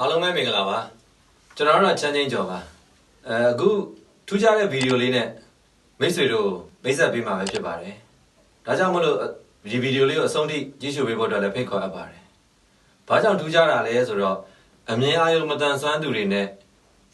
အားလုံးပဲမင်္ဂလာပါကျွန်တော်တို့ချမ်းချင်းကျော်ပါအဲအခုထူးခြားတဲ့ဗီဒီယိုလေးနဲ့မိတ်ဆွေတို့မိတ်ဆက်ပေးမှာပဲဖြစ်ပါတယ်ဒါကြောင့်မလို့ဒီဗီဒီယိုလေးကိုအဆုံးထိကြည့်ရှုပေးဖို့အတွက်လည်းဖိတ်ခေါ်အပ်ပါတယ်ဘာကြောင့်ထူးခြားတာလဲဆိုတော့အမြင်အာရုံမတန်ဆွမ်းသူတွေနဲ့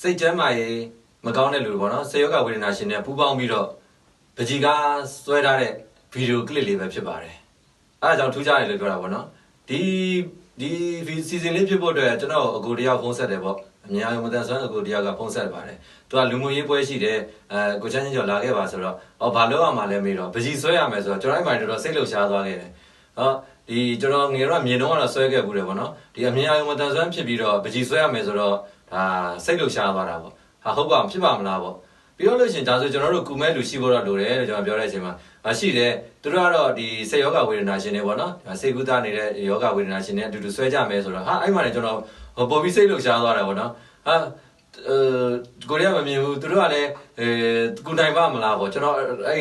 စိတ်ကျမ်းမာရေးမကောင်းတဲ့လူတွေပေါ့နော်စေယောဂဝေဒနာရှင်တွေပူးပေါင်းပြီးတော့ပကြီးကားဆွဲထားတဲ့ဗီဒီယိုကလစ်လေးပဲဖြစ်ပါတယ်အဲဒါကြောင့်ထူးခြားတယ်လို့ပြောတာပေါ့နော်ဒီ ဒီစီစဉ်လေးဖြစ်ဖို့အတွက်ကျွန်တော်အကိုတယောက်ဖုန်းဆက်တယ်ပေါ့အများကြီးမတန်ဆွမ်းအကိုတယောက်ကဖုန်းဆက်ပါတယ်သူကလူမှုရေးပွဲရှိတယ်အဲကိုချမ်းချင်းကျော်လာခဲ့ပါဆိုတော့အော်ဘာလို့ရမှာလဲမေးတော့ပကြီးဆွဲရမယ်ဆိုတော့ကျွန်တော်အဲ့မှာတော်တော်စိတ်လှုပ်ရှားသွားခဲ့တယ်ဟောဒီကျွန်တော်ငယ်တော့မြင်တော့ကတော့ဆွဲခဲ့ဘူးတယ်ပေါ့နော်ဒီအမြင်အာရုံမတန်ဆွမ်းဖြစ်ပြီးတော့ပကြီးဆွဲရမယ်ဆိုတော့ဒါစိတ်လှုပ်ရှားသွားတာပေါ့ဟာဟုတ်ပါမဖြစ်ပါမလားပေါ့ ပြီးတော့လို့ရှရင်ဒါဆိုကျွန်တော်တို့ကုမဲလူရှိဖို့တော့လိုတယ်လို့ကျွန်တော်ပြောတဲ့အချိန်မှာအရှိတယ်သူတို့ကတော့ဒီစေယောဂဝေဒနာရှင်တွေပေါ့နော်စေကုသနေတဲ့ယောဂဝေဒနာရှင်တွေအတူတူဆွဲကြမယ်ဆိုတော့ဟာအဲ့မှာလည်းကျွန်တော်ပေါ်ပြီးစိတ်လှုပ်ရှားသွားတာပေါ့နော်ဟာအဲကိုရီးယားမမြင်ဘူးသူတို့ကလည်းအဲကုနိုင်ပါမလားပေါ့ကျွန်တော်အဲ့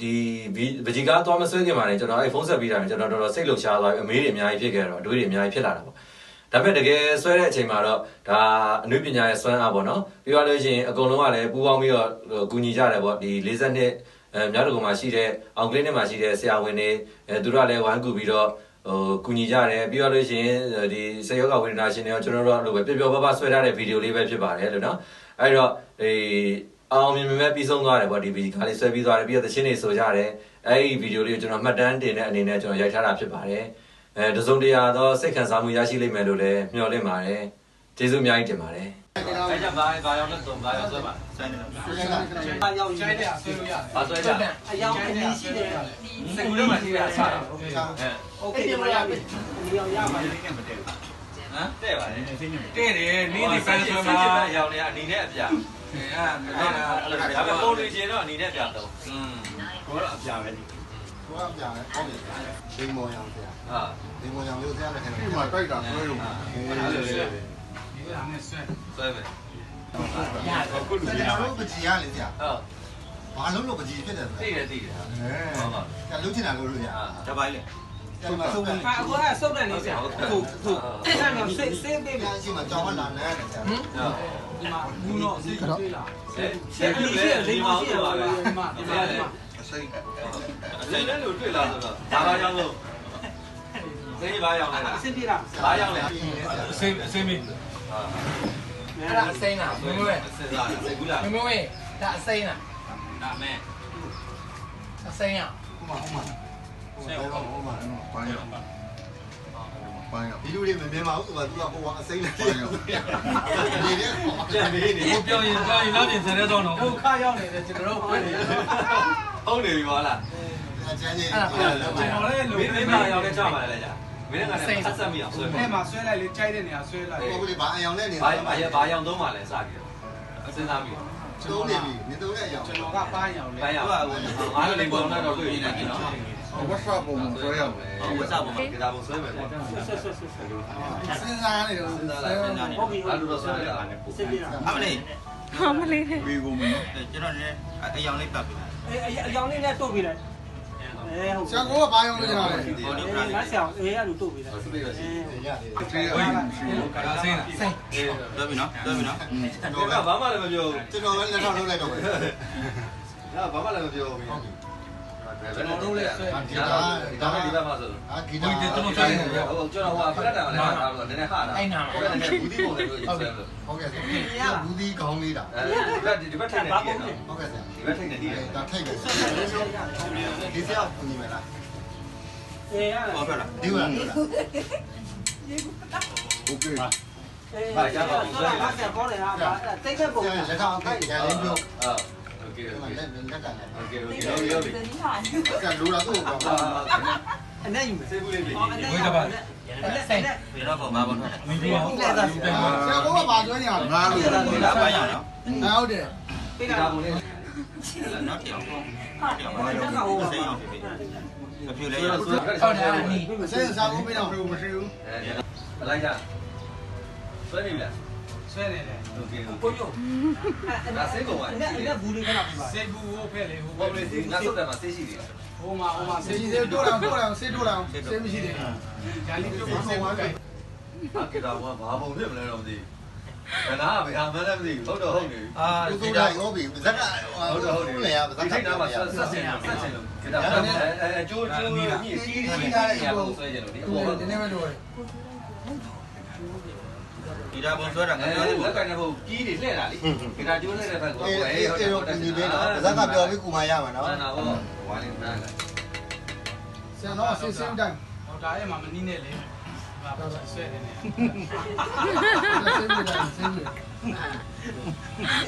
ဒီဗီဂျီကားသွားမဆွဲခင်ပါနေကျွန်တော်အဲ့ဖုန်းဆက်ပြီးတာကျွန်တော်တော်တော်စိတ်လှုပ်ရှားသွားပြီအမေးတွေအများကြီးဖြစ်ခဲ့တော့အတွေးတွေအများကြီးဖြစ်လာတာပေါ့ ဒါပေမဲ့တကယ်ဆွဲတဲ့အချိန်မှာတော့ဒါအနုပညာရဲ့စွမ်းအားပေါ့နော်ပြီးတော့လို့ရှိရင်အကုန်လုံးကလည်းပူးပေါင်းပြီးတော့ကူညီကြတယ်ပေါ့ဒီ40နှစ်အဲမြောက်တကုံမှာရှိတဲ့အောင်ကလင်းနဲ့မှာရှိတဲ့ဆရာဝန်တွေအဲသူတို့ကလည်းဝိုင်းကူပြီးတော့ဟိုကူညီကြတယ်ပြီးတော့လို့ရှိရင်ဒီစေယောဂဝေဒနာရှင်တွေရောကျွန်တော်တို့အဲ့လိုပဲပျော်ပျော်ပါးပါးဆွဲထားတဲ့ဗီဒီယိုလေးပဲဖြစ်ပါတယ်လို့နော်အဲ့တော့ဒီအောင်မြင်မြင်ပဲပြီးဆုံးသွားတယ်ပေါ့ဒီဗီဒီကားလေးဆွဲပြီးသွားတယ်ပြီးတော့သချင်းတွေဆိုကြတယ်အဲ့ဒီဗီဒီယိုလေးကိုကျွန်တော်မှတ်တမ်းတင်တဲ့အနေနဲ့ကျွန်တော်ရိုက်ထားတာဖြစ်ပါတယ် အဲတစုံတရာသောစိတ်ခံစားမှုရရှိလိမ့်မယ်လို့လည်းမျှော်လင့်ပါတယ်ကျေးဇူးအများကြီးတင်ပါတယ်အဲ့ကြဘာဘာရောက်လဲတော့ဘာရောက်ဆွဲပါ အယောင်ကြီးတယ်ဆွဲလို့ရတယ် ဘာဆွဲကြ အယောင်အင်းရှိတယ် စကူထဲမှာရှိတာချတာအဲ โอเคဒီမှာရပြီဒီအောင်ရပါလိမ့်မယ် ဟမ်တဲ့ပါလေ တဲ့တယ်နေ့ဒီဖန်ဆွဲမှာ ရောင်နေအနီနဲ့အပြာ အဲအဲ့ အဲ့ဒါဒါပေမဲ့ပုံလူချင်းတော့အနီနဲ့အပြာတော့ อืม ကိုတော့အပြာပဲဒီ ကိုကပြန်လဲပေါ့လေဒိန်မော်ရောင်ဆရာဟာဒိန်မော်ရောင်လို့ဆရာလည်းခင်ဗျာဒီမှာတိုက်တာဆွဲလို့အဲ့လိုလေဒီကနေ့ဆွဲဆွဲမယ်ခုလူဆကြီးရာဟာတို့ပကြီးရလေဆရာဟုတ်ဘာလို့လို့ပကြီးဖြစ်တယ်ဆိုသိတယ်သိတယ်အဲဟုတ်ပါဆရာလုချင်တာလို့လို့ရဟာတပိုင်းလေဆရာမဆုံးဘူးအာအခုကစုပ်တယ်နေဆရာဟုတ်ဟုတ်အဲ့ဒါဆေးဆေးပေးဆရာရှိမှကြောင်းမလာနဲ့ဆရာဟုတ်ဒီမှာဘူးတော့ဆေးပြေးလာဆက်ဆေးပြေးရှိလိမ္မာရှိရပါဘူးဒီမှာဒီမှာဒီမှာအ စိမ့်အစိမ့်လည်းလို့တွေ့လာဆိုတော့ဘာဘာရောက်လို့သိဘာရောက်လဲအဆင်ပြေလားဘာရောက်လဲအစိမ့်အစိမ့်မင်းဟာအဲ့ဒါအစိမ်းလားမမဝဲစဉ်းစားတယ်သိဘူးလားမမဝဲဒါအစိမ်းလားဒါမဲ့အစိမ်းอ่ะဟုတ်မှာဟုတ်မှာဟုတ်မှာပန်းရပန်းရဒီလူတွေမမြင်ပါဘူးသူကသူကဟိုကအစိမ့်လေးနေတယ်ကြံနေနေဟိုပြောင်းရင်ပြောင်းရင်နောက်ပြင်ဆယ်တဲ့တော့တော့ဒုက္ခရောက်နေတယ်ကျွန်တော်တို့ဝင်နေတယ် ဟုတ်နေပြီပါလားအချမ်းကြီးကျွန်တော်လည်းမလုံင်းမင်းမရောက်လဲကြပါလေကြာမင်းကလည်းဆက်ဆက်မိအောင်ဆွဲအဲ့မှာဆွဲလိုက်လေကြိုက်တဲ့နေရာဆွဲလိုက်ဟိုကဘာအယောင်နဲ့နေဘာဘာဘာရောက်သုံးပါလဲစပြီးတော့စဉ်းစားပြီးတော့သုံးနေပြီနေသုံးတဲ့အယောင်ကျွန်တော်ကပန်းရောင်လေဘာရောက်ငါတို့လေးပေါ်တော့တွေ့နေတယ်နော်ဝတ်ဆပ်ပုံဆွဲရမယ်ဝတ်စားပုံမှာကြတာပုံဆွဲမယ်ပေါ့ဆက်ဆက်ဆက်ဆက်စဉ်းစားနေတယ်စဉ်းစားလိုက်စဉ်းစားနေဟုတ်ပြီအဲ့လိုတော့ဆွဲရတာဆေးပြေးလားအမလေးဟာမလေးနဲ့ဝေကုန်မယ်ကျွန်တော်လည်းအယောင်လေးပတ်ပြီ အေးအယောင်လေးနဲ့တို့ပြီးလိုက်အေးဟုတ်ဆရာကောဘာယောင်လို့ရလဲအေးငါဆရာအေးအဲ့လိုတို့ပြီးလိုက်ဆွဲပြီးတော့ရှိအေးရတယ်ဒီဝေးရှိလို့အစိမ့်လားစိမ်းအေးတွဲပြီနော်တွဲပြီနော်တော့ကဘာမှလည်းမပြောကျွန်တော်လည်းလက်ထောက်လုပ်လိုက်တော့ပဲဘူးဘာမှလည်းမပြောဘူး ကျွန်တော်တို့လည်းဆွဲဒါမှဒီဘက်မှာဆို အာဂီတာ ဟုတ်ကျွန်တော်ဟိုဖရက်တာလည်းထားလို့နည်းနည်းဟာတာဟုတ်တယ်နည်းနည်းဘူးဒီပုံလေးလို့ဆွဲလို့ ဟုတ်ကဲ့ဆရာဘူးဒီကောင်းလေးတာ အဲဒီဘက်ဒီဘက်ထိုင်နေတယ်နော် ဟုတ်ကဲ့ဆရာ ဒီဘက်ထိုင်နေတယ် ဒါထိုက်တယ်ဒီဆရာကိုညီမလား အေးအဲ့ ဟောထွက်လာ ဒီဝါလား โอเค အေးဘာကြောင့်လဲငါဆရာကောင်းတယ်ဟာတိတ်တဲ့ပုံ ဆရာလက်ထောက်အခိုက်ရလေးပြော အာโอเค ဒီ โอ မှာ เค လက်လက်ကလည်း โอเคโอเคရောရောပြီ ဆရာလိုတာသူ့ကိုကောင်း အနေယူမယ် စေဘူးလေးပြီ ဝေးတပါအဲ့အဲ့ ဘယ်တော့ပုံမှာပေါ့နော် မင်းပြော ဆရာကောကဘာကျွမ်းရလဲ ငါလို့ ဒီလားပန်းရအောင်နော် ဟုတ်တယ် ပေး ဒီ တာ ကားပုံလေး နောက်တစ်ယောက်ပြောင်းပါတော့စိတ်အောင်ပြီအဖြူလေးရ ဆွဲ ဟုတ်တယ်အနီ ဆရာစာဖို့ပြီးတော့မရှိဘူး အဲ လိုက်ကြ ဆွဲနေပြီလား ဆွဲနေတယ် โอเคโอเค ကိုယုံ ဒါစိတ်ကုန်ပါ အဲ့အဲ့ဘူးလေးခဏပြပါ စိတ်ဘူးဟိုဖက်လေဟို ပုံလေးစီငါစုတ်တယ်မှာစိတ်ရှိတယ် ဟိုမှာဟိုမှာ စေကြီးစေတို့လောင်တို့လောင်စေတို့လောင်စေမရှိသေးဘူး ဂျာလီပြုတ်ပြီးစိတ်ဘူးကဲ အကေတာကဘာပုံဖြစ်မလဲတော့မသိဘူးခဏကဘယ်ဟာမှန်းလည်းမသိဘူးဟုတ်တော့ဟုတ်နေပြီ အာဒီဒါရောပြီဇက်က ဟုတ်တော့ဟုတ်နေပြီ လေရဇ ဒီ က် ထိတ်နားမှာ က ဆက်ဆက်စင်ဆက်စင်လို့ကေတာအဲအဲကျိုးကျိုးမြည်ကြီးကြီးထားတဲ့နေရာကိုဆွဲကြတယ်ဒီအပေါ်က ဒီနေ့ပဲလို့ ဒီဒါပုံဆွဲတာငါအဲပြောလို့လက်ကနေဖို့ကြီးတွေလှည့်တာလေကေတာကျိုးလှည့်တဲ့ဘက်ကိုအေးကွယ်အေးဟုတ်တအေးယ်ရောဟုတ်တယ်ဒီလေးနော်ဇက်ကပြောပြီးကူမရမှာနော်နာဘောဝိုင်းနေတာဆရာတော်ဆင်းဆင်းတိုင်းဟောဒါအဲ့မှာမနီးနဲ့လေဟာဆွဲနေတယ်ဆင်းပြီးတိုင်းဆင်းပြီး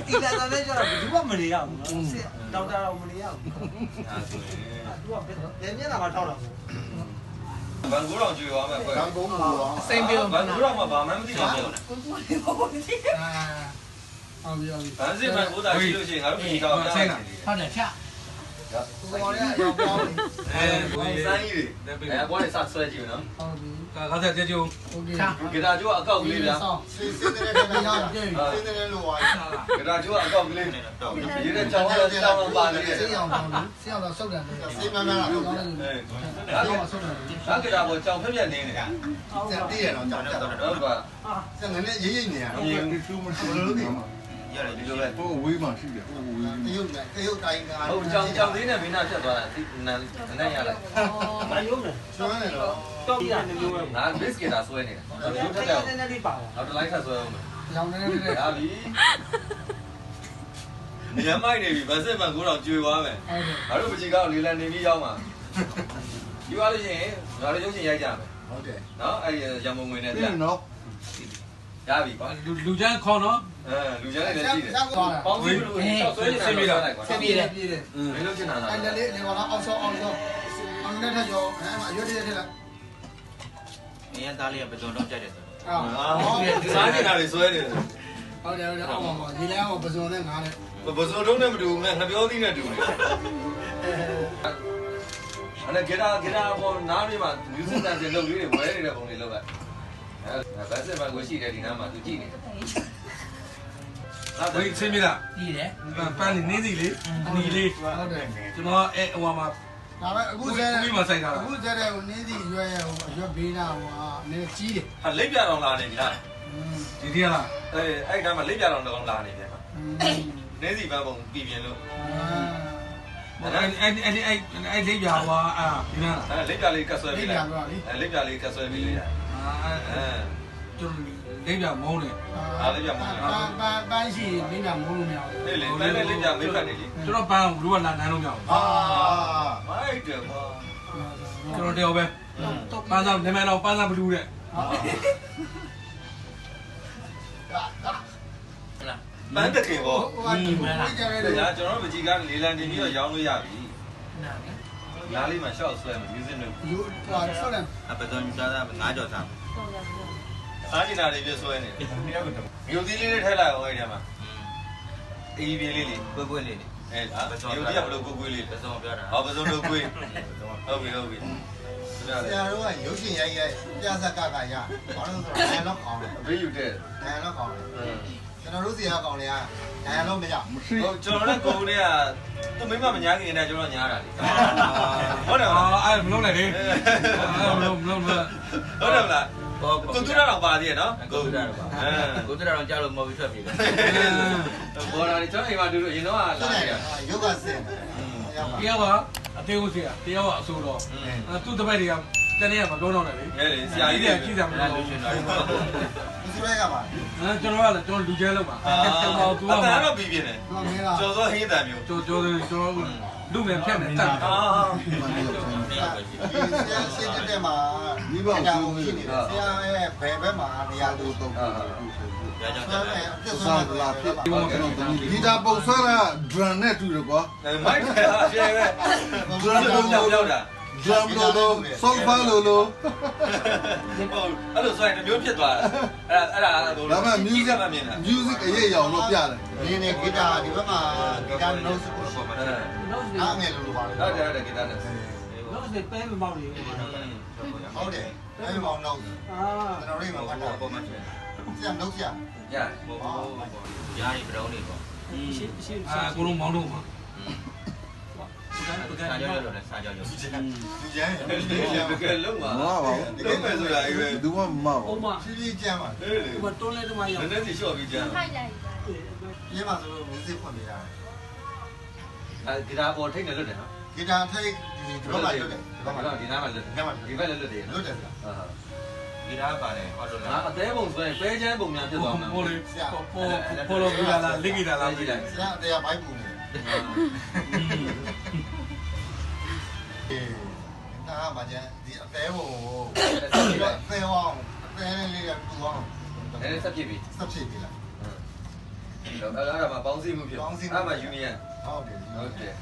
ဒီလာတဲ့ကျတော့ဘူးမှမနေရဘူးနော်ဒေါက်တာတော့မနေရဘူးအာဆိုရင်သူကဘယ်မျက်နှာမှာထောက်တော့ဘ န်ကူတော်ကျွေသွားမယ်ကွယ်ကံကုန်ဘူးရောစိတ်ပြောဘန်ကူတော်မှာဘာမှမသိပါဘူးအာအောင်ပြောပြီဘန်စစ်ဘန်ကူတာရှိလို့ရှိရင် ငါတို့ပြည်တော်ပြတယ် ဟုတ်တယ်ဖြတ်ကိုပေါ်ရရောက်ပြောပြီ အဲဘယ်စမ်းကြီးတွေအဲဘောလေးစဆွဲကြည့်နော် ဟုတ်ပြီ ဒါကားဆက်ကြကြုံ โอเค ဂီတာကျိုးအကောက်ကလေးဗျာ စင်းစင်းတဲ့တဲ့ရအောင်စင်းတဲ့လို့ဝိုင်း ဂီတာကျိုးအကောက်ကလေး တော့ ဒီတဲ့ချောင်းတော့ချောင်းတော့ပါနေတယ် ဆေးအောင်တော့ဆေးအောင်တော့ဆုတ်တယ်လေ စင်းမမလား ဟုတ် ဟုတ် တယ် ကဲ့ အဲ အဲ့တော့ဆုတ်တယ် ဒါဂီတာပေါ်ချောင်းဖက်ပြက်နေနေတာ စက်တည်းရတော့ကြောက်ကြောက် တော့ပါ စက်ငနဲ့ရေးရေးနေရ ဒီသူမရှိလို့ဒီမှာ ရတယ်ဒီဒီလိုလိုပဲပဲဟိုဝေးမှရှိတယ်ဟိုဝေးတရုတ်တရုတ်တိုင်းကဟုတ်ချောင်းချောင်းသေးနဲ့မင်းနာဖြတ်သွားတာဒီနန်းနန်းရလိုက်မယုံနဲ့ကျွမ်းနေတော့တော့ပြရတယ်မျိုးပဲငါဘစ်ကီတာဆွဲနေတာတော့ရုပ်ထက်တယ်နည်းနည်းလေးပါပါနောက်တစ်လိုက်ထပ်ဆွဲအောင်ရောင်နေနေတယ်ရပြီညမိုက်နေပြီဗတ်စစ်ဘန်ကိုတော့ကျွေသွားမယ်ဟုတ်တယ်ငါတို့ပကြီးကောက်လေးလံနေပြီးရောက်မှာဒီပါလို့ရှိရင်ငါတို့ရုပ်ရှင်ရိုက်ကြမယ်ဟုတ်တယ်နော်အဲ့ရံမုံငွေနဲ့ဒီပြနော် ရပြီကွာလူလူချမ်းခေါ်နော်အဲလူကျန်းလေးလည်းရှိတယ်သွားတာပေါင်းစည်းလို့ဆောက်ဆွဲနေတာဆွဲလိုက်ကွာဆင်းပြေးတယ်ပြေးတယ်မင်းတို့ချင်တာလားအဲ့လေလေကတော့အောက်ဆောအောက်ဆောအောင်နဲ့ထက်ကျော်အဲ့မှာရွတ်ရထက်လိုက်အင်းသားလေးကပစုံတော့ကြိုက်တယ်ဆိုအာစားနေတာတွေဆွဲနေတယ်ဟုတ်တယ်ဟုတ်တယ်အောက်မှာဒီလဲအောင်ပစုံနဲ့ငါနဲ့ဘဇွန်တုံးနဲ့မတူဘူးငါငပြောသီးနဲ့တူတယ်အဲ့ဒါဂီတာဂီတာပေါ်နားလေးမှာ music dance လုပ်လေးတွေဝဲနေတဲ့ပုံတွေလုပ်လိုက် အဲဗတ်စစ်ဘန်ကိုရှိတယ်ဒီနားမှာသူကြည့်နေတယ်ဝိတ်ဆင်းပြလားပြီးတယ်ပန်းနေနေစီလေအနီလေးဟုတ်တယ်ကျွန်တော်အဲဟိုမှာဒါပဲအခုကျတဲ့အခုကျတဲ့ဟိုနင်းစီရွက်ရဟိုရွက်ဘေးနာဟိုဟာနည်းကြီးတယ်ဟာလိပ်ပြတော်လာနေပြီလားဒီတည်းလားအဲအဲ့ဒါမှလိပ်ပြတော်တော်လာနေပြန်နင်းစီပန်းပုံပြည်ပြင်းလို့အဲ့အဲ့အဲ့အဲ့အဲ့လေးပြဟွာအာဒီနာအဲလိပ်ပြလေးကတ်ဆွဲပြီးလိုက်အဲလိပ်ပြလေးကတ်ဆွဲပြီးလိုက် အဲကျွန်တော်လေးပြမုန်းတယ်ပန်းပန်းပန်းရှိမိညာမိုးလို့မရဘူးအဲ့လေပန်းနဲ့လိပ်ပြမိဖက်နေလေကျွန်တော်ပန်းဘူးကလာနန်းလို့မရဘူးအာမိုက်တယ်ကွာကျွန်တော်တယောက်ပဲပန်းစားနာမည်တော့ပန်းစားဘလူးတဲ့ပန်းတခင်ပေါ့ဟိုဟာဒီမှာကြရဲတယ်ဒါကျွန်တော်တို့မကြီးကလေလံတင်ပြီးတော့ရောင်းလို့ရပြီနား လေးမှာရှော့ဆွဲမယ် music နဲ့ယူဟိုဆောက်တယ်အပစုံစားတာငါးကြော်စားစားကျင်တာတွေပြဆွဲနေတယ်မျိုးသီးလေးတွေထည့်လိုက်အောင်အဲ့ဒီမှာအေးပြေးလေးလေးကွဲကွဲလေးလေးအဲ့ဒါမျိုးသီးကဘလို့ကိုကိုလေးပစုံပြောတာဟောပစုံတို့ကိုဟုတ်ပြီဟုတ်ပြီဆရာတို့ကရုပ်ရှင်ရိုက်ရိုက်ပြဇက်ကကရဘာလို့ဆိုတော့နိုင်တော့ကောင်းတယ်အဘေးယူတဲ့နိုင်တော့ကောင်းတယ် ကျွန်တော်တို့စီကကောင်းတယ်ကနိုင်တော့မရမရှိဟုတ်ကျွန်တော်လည်းကိုနေကသူမိမမညာခင်နေကျွန်တော်ညားတာလေဟုတ်တယ်အာဟုတ်အဲ့မလုံးနဲ့လေအဲ့မလုံးမလုံးမလုံးတယ်မလားဘောကိုသူရတော့ပါသေးရဲ့နော်ကိုတူတာတော့ပါကိုတူတာတော့ကြားလို့မဟုတ်ဘူးထွက်ပြီလေဘောလာကျွန်တော်အိမ်မှာတူလို့ရင်တော့လာဟုတ်နေတယ်တယ်ရုပ်ကစင်ရောက်ပါတယောက်ကအသေးဦးစီတယောက်ကအဆိုးတော့အဲသူ့တပည့်တွေကတနေ့ကမပြောတော့နဲ့လေငယ်လေဆရာကြီးတွေတွေကြည့်ကြမလာ လို့လို့ရှင်တော့ဒီစရိုက်ကပါအဲကျွန်တော်ကလည်းကျွန်တော်လူကျဲလောက်ပါအာကျွန်တော်သူကအတန်းတော့ပြီးပြင်းတယ်ဟိုမင်းလားကျော်စောဟင်းတန်မျိုးကျော်ကျော်ကျွန်တော်လူငယ်ဖြတ်နေတတ်အာမှန်တယ်လို့ဆင်းတယောက်ပဲရှိဒီဆရာရှင်းတဲ့မှာရှိနေတယ်ဆရာရဲ့ဘယ်ဘက်မှာနေရာတူတူတော့ရကြောင်ဆကြရာတာရဲ့အပြစ်ဆုံးလာဖြစ်ပါဒီတာပုံဆွဲတာ drum နဲ့တူတယ်ကွာမိုက်တယ်အပြဲပဲ drum လို့ကြောက်ကြောက်တာ drum လို့လို့ sofa လို့လို့ဟုတ်အဲ့လိုဆိုရင်မျိုးဖြစ်သွားတယ်အဲ့ဒါအဲ့ဒါဒါမှ music မှမြင်တာ music အရေးရောင်လို့ပြတယ်ဒီနေ့ဂီတာဒီဘက်မှာဂီတာ notes ကိုပေါ်မှာအဲလို့စအားငယ်လို့ပါလို့ဟုတ်တယ်ဟုတ်တယ်ကိတာနဲ့လို့စပဲမမောက်နေဘူးဟုတ်တယ်အဲ့မောင် notes အာကျွန်တော်တို့မှာဖတ်တာပေါ်မှာဆွဲဆရာ notes ရရဘောဘောရားရီဘရောင်းလေးပေါ့ရှင်းရှင်းအာကိုလုံးမောင်းတော့မှာ စာကြောက်တော့လဲစာကြောက်ကြောက်သူကျန်းသူကျန်းတကယ်လုံးပါမမပါဘူးတကယ်ပဲဆိုတာအေးပဲဘူးမှမပါဘူးဖြည်းဖြည်းကျန်းပါဟေးလေဟိုတွန်းလဲတမရောက်နည်းနည်းစီလျှော့ပြီးကြမ်းထိုက်ကြရည်ပြင်းပါဆိုလို့ဘူးစစ်ဖွင့်ပေးရတယ်အဲဂီတာပေါ်ထိတ်နေလွတ်တယ်နော်ဂီတာထိတ်ဒီတော့မှလွတ်တယ်ဒီတော့မှလွတ်ဒီနားမှာလွတ်တယ်ဒီဘက်လည်းလွတ်တယ်လွတ်တယ်ဗျာဟာဒီသားပါတယ်ဟောလို့ငါလားအသေးပုံဆိုရင်ပဲချမ်းပုံများဖြစ်သွားမှာဟိုလေပေါ်ပေါ်လို့ပြလာလားလိကိတာလားကြည့်လိုက်ဆရာတရားဘိုက်ပူနေ အေးဒါမှကျန်ဒီအသေးဘုံကိုသေအောင်အသေးလေးလေးကတူအောင်အဲဆက်ဖြစ်ပြီစပ်ဖြစ်ပြီလားတော့အဲ့ဒါမှပေါင်းစည်းမှုဖြစ်အဲ့မှယူနီယံဟုတ်တယ်ဟုတ်တယ်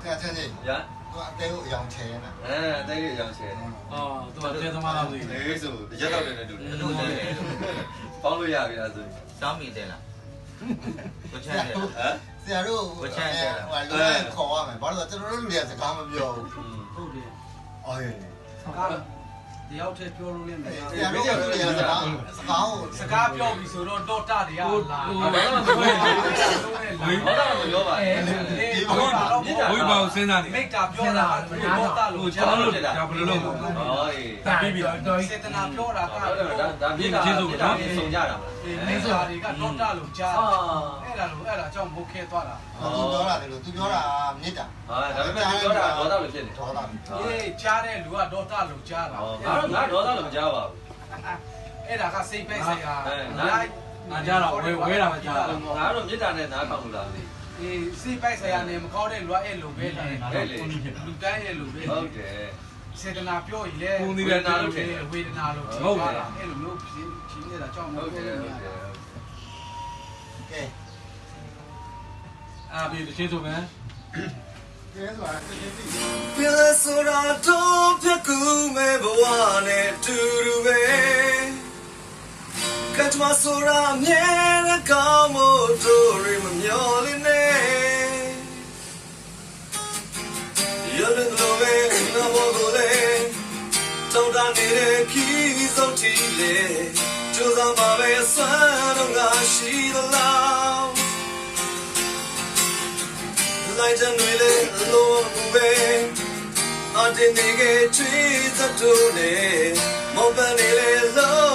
ဆရာချင်းကြီးရသူအသေးကိုအယောင်ချဲနေတာအဲအသေးလေးအကြောင်းချဲအော်သူကတဲသမားလားမသိလေဆိုရက်တော့တယ်နဲ့တူတယ်ပေါင်းလို့ရပြီလားဆိုစောင်းမိတယ်လား ကိုချမ်းတယ်ဟမ်ဆရာတို့ဟိုလူကခေါ်ရမယ်ဘာလို့လဲကျွန်တော်တို့လူတွေကစကားမပြောဘူးဟုတ်တယ်အော်ဟဲ့စကားတယောက်တည်းပြောလို့လည်းမရဆရာတို့လူတွေကစကားစကားကိုစကားပြောပြီဆိုတော့တော့တတွေကလာဟိုဘာမှမပြောဘူးဘာသာမပြောပါနဲ့ဒီဘောတာတော့ဝိပါကိုစဉ်းစားနေမိတ်တာပြောတာတော့တာလို့ကျွန်တော်တို့ဒါဘယ်လိုလုပ်လဲဟောအေးဒါပြီးပြီလားစေတနာပြောတာကဒါဒါမြေတာမြေတာစုံကြတာမလားမိတ်တာတွေကတော့တာလို့ကြားအဲ့ဒါလို့အဲ့ဒါကြောင့်ဘုတ်ခဲသွားတာသူပြောတာလေလို့သူပြောတာမြစ်တာဟာဒါပေမဲ့ပြောတာဒေါသလို့ဖြစ်နေဒေါသအေးကြားတဲ့လူကတော့တာလို့ကြားတာဟောငါတော့ငါဒေါသလို့မကြားပါဘူးအဲ့ဒါကစိတ်ပဲဆိုင်ရာငါကြတော့ဝဲဝဲတာပဲကြားတာငါတော့မြေတာနဲ့နားထောင်လို့လားမသိအေးစိတ်ပဲဆိုင်ရာနေမကောင်းတဲ့လူကအဲ့လိုပဲလေလူတိုင်းရဲ့လူပဲဟုတ်တယ် စေတနာပြောရင်လေဝေဒနာလို့အဲ့လိုမျိုးဖြစ်ချင်းနေတာကြောင့်မဟုဟုတ်တ်တတယ်ယ်ဟုတ်တယ်ကဲအာပြီးတချင်းဆိုမယ်ကဲဆိုတာသိသိသိပြလဲဆိုတာတော့ပြကူမဲ့ဘဝနဲ့တူတူပဲကတ်မဆိုတာမြဲတဲ့ကောင်းမို့တို့ရမမျော်လင့် တောင်းတနေတဲ့ခီးစုံတီလေကျိုးစားမှာပဲဆွမ်းတော့ငါရှိသလားလိုက်တဲ့တွေလေလုံးဝပဲအတင်းနေကချွေးသတို့နေမောပန်နေလေလုံး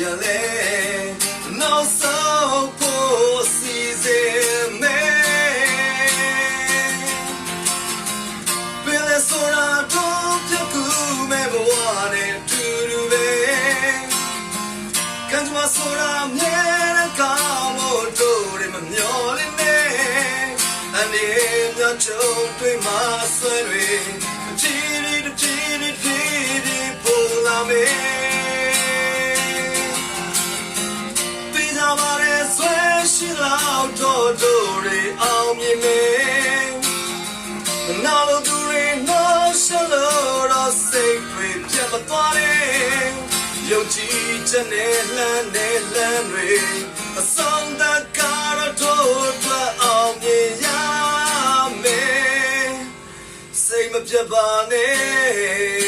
ရလေနောက်ဆုံးဖို့စီစဉ်မဲပင်လဲဆိုတာတော့ပြကူမဲ့ဘဝနဲ့တူတူပဲကံကြမ္မာဆိုတာမြဲတဲ့ကောင်းမို့တို့ရမမျော်လင့်နဲ့အနေနဲ့ကြုံတွေ့မှဆွဲတွေ ပြတ်မသွားနဲ့ယုံကြည်ချက်နဲ့လှမ်းနဲ့လှမ်းတွေအဆုံးသတ်ကတော့တို့အတွက်အောင်မြင်ရမယ်စိတ်မပြတ်ပါနဲ့